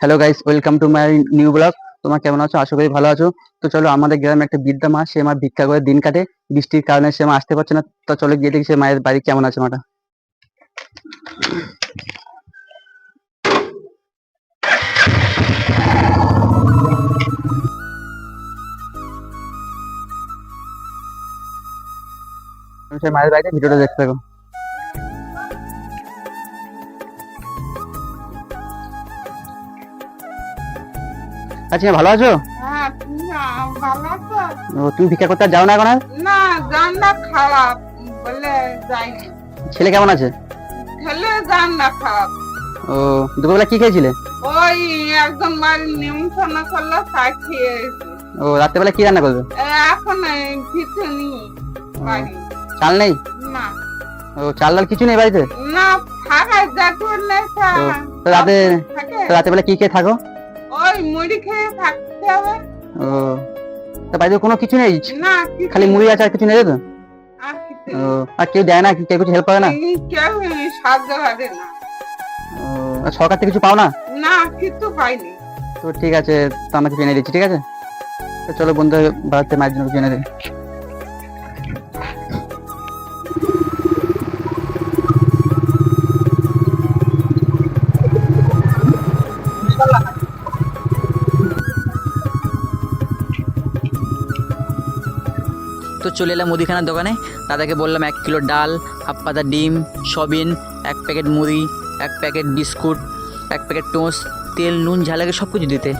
Hello guys welcome to my new vlog তোমার কেমন আছো? আশা করি ভালো আছো। তো চলো, আমাদের গ্রামে একটা বৃদ্ধা মা, সে মা ভিক্ষা করে দিন কাটে। বৃষ্টির কারণে সে মা আসতে পারছে না। তো চলো গিয়ে দেখি সে মায়ের বাড়ি কেমন আছে মাটা। মায়ের বাড়িতে ভিডিওটা দেখতে থাকো। আচ্ছা ভালো আছো? হ্যাঁ ভালো আছো? ও, তুমি ভিক্ষা করতে যাও না এখন না খারাপ বলে ছেলে কেমন আছে? ছেলে রান্না খারাপ। ও দুপুরবেলা কি খেয়েছিলে? ওই বাড়ি নিমন্ত্রণ করল খেয়ে ও রাত্রেবেলা কি রান্না করবে? এখন বাড়ি। চাল নেই? না। ও চাল ডাল কিছু নেই বাড়িতে? না নেই রাতে- থাকে? তো রাত্রেবেলা কি খেয়ে থাকো? ওই মুড়ি খেয়ে থাকতে হবে। ও তা বাড়িতে কোনো কিছু নেই? না খালি মুড়ি আছে আর কিছু নেই তো? আর ও আর কেউ দেয় না কেউ কিছু হেল্প করে না? কেউ সাহায্য করে না। ও সরকার থেকে কিছু পাও না? না কিছু পাইনি তো ঠিক আছে তো আমাকে জেনে দিচ্ছি ঠিক আছে? তো চলো বন্ধু ভারতের মায়ের জন্য কিছু এনে দিই। তো চলে এলাম মুদিখানার দোকানে। দাদাকে বললাম, এক কিলো ডাল, হাফ পাতা ডিম, সবিন, এক প্যাকেট মুড়ি, এক প্যাকেট বিস্কুট, এক প্যাকেট টোস্ট, তেল, নুন ঝালাকে সব কিছু দিতে।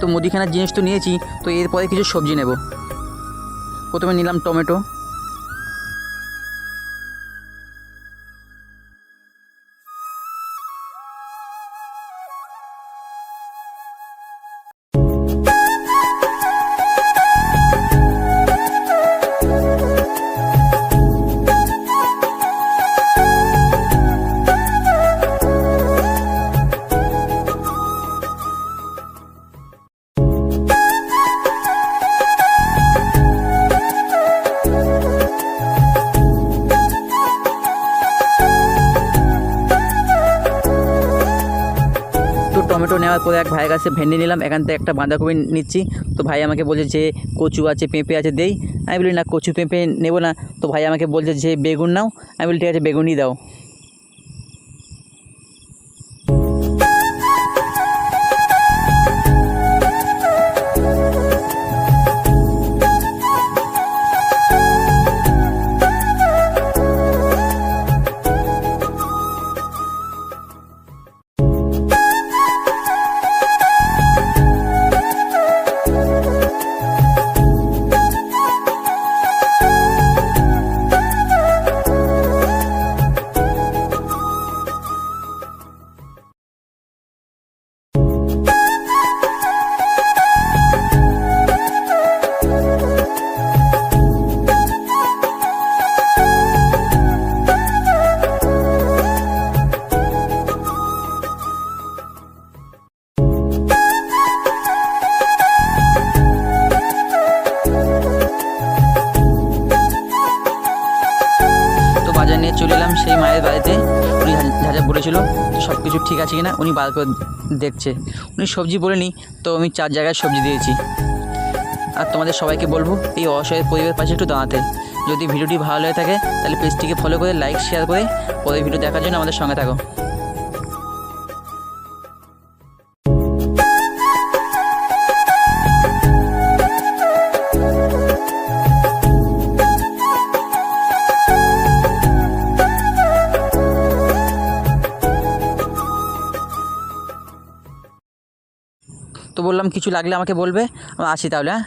তো মুদিখানার জিনিস তো নিয়েছি তো এরপরে কিছু সবজি নেব। প্রথমে নিলাম টমেটো। নেওয়ার পরে এক ভাইয়ের কাছে ভেন্ডি নিলাম, এখান থেকে একটা বাঁধাকপি নিচ্ছি। তো ভাই আমাকে বলছে যে, কচু আছে, পেঁপে আছে, দেই। আমি বলি, না, কচু, পেঁপে নেব না। তো ভাই আমাকে বলছে যে, বেগুন নাও। আমি বলি, ঠিক আছে, বেগুনই দাও। বলেছিল সব কিছু ঠিক আছে কিনা? উনি বার করে দেখছে। উনি সবজি বলেনি তো আমি চার জায়গায় সবজি দিয়েছি। আর তোমাদের সবাইকে বলব, এই অসহায় পরিবারের পাশে একটু দাঁড়াতে। যদি ভিডিওটি ভালো হয়ে থাকে, তাহলে পেজটিকে ফলো করে লাইক শেয়ার করে পরের ভিডিও দেখার জন্য আমাদের সঙ্গে থাকো। বললাম কিছু লাগলে আমাকে বলবে আমি আসি তাহলে হ্যাঁ?